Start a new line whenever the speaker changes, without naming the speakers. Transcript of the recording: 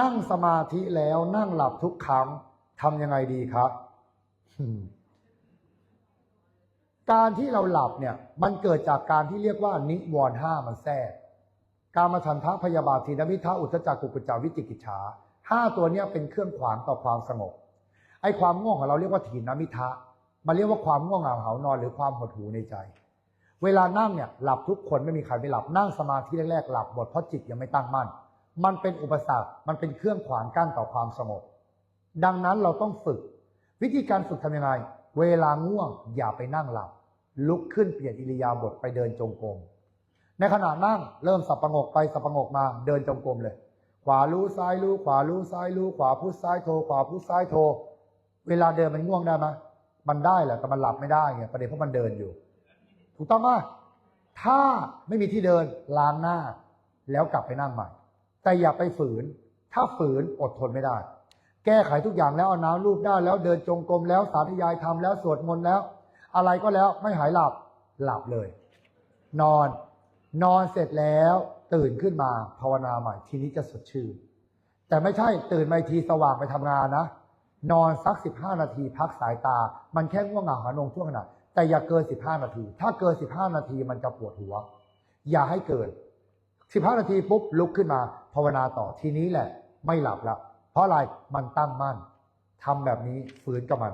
นั่งสมาธิแล้วนั่งหลับทุกครั้งทำยังไงดีครับ การที่เราหลับเนี่ย มันเกิดจากการที่เรียกว่า นิวรณ์ห้ามันแทรกการมาฉันทะพยาบาททีนมิทะอุทจักกุกุจจาวิจิกิจฉาห้าตัวเนี้ยเป็นเครื่องขวางต่อความสงบไอ้ความง่วงของเราเรียกว่าถีนมิทะมันเรียกว่าความง่วงเหงาเหานอนหรือความหดหูในใจ เวลานั่งเนี่ยหลับทุกคนไม่มีใครไม่หลับนั่งสมาธิแรกๆหลับหมดเพราะจิตยังไม่ตั้งมั่น มันเป็นอุปสรรค มันเป็นเครื่องขวางกั้นต่อความสงบ ดังนั้นเราต้องฝึก วิธีการฝึกทำยังไง เวลาง่วงอย่าไปนั่งหลับ ลุกขึ้นเปลี่ยนอิริยาบถไปเดินจงกรม ในขณะนั่งเริ่มสับประงกไปสับประงกมาเดินจงกรมเลย ขวารู้ซ้ายรู้ขวารู้ซ้ายรู้ขวาพุทซ้ายโท ขวาพุทซ้ายโท เวลาเดินมันง่วงได้ไหมมันได้แหละแต่มันหลับไม่ได้ไงประเด็นเพราะมันเดินอยู่ ถูกต้องไหมถ้าไม่มีที่เดินล้างหน้า แล้วกลับไปนั่งใหม่ แต่อย่าไปฝืน ถ้าฝืนอดทนไม่ได้ แก้ไขทุกอย่างแล้วเอาน้ำรูปได้แล้วเดินจงกรมแล้วสาธยายทำแล้วสวดมนต์แล้ว อะไรก็แล้วไม่หายหลับหลับเลย นอน นอนเสร็จแล้วตื่นขึ้นมาภาวนาใหม่ทีนี้จะสดชื่นแต่ไม่ใช่ตื่นมาทีสว่างไปทำงานนะ นอนสัก15นาทีพักสายตา มันแค่ง่วงเหงาหานงช่วงขณะแต่อย่าเกิน15นาที ถ้าเกิน15นาทีมันจะปวดหัว อย่าให้เกิน15นาทีปุ๊บลุกขึ้นมา ภาวนาต่อทีนี้แหละ ไม่หลับละเพราะอะไรมันตั้งมั่นทำแบบนี้ฝืนกับมัน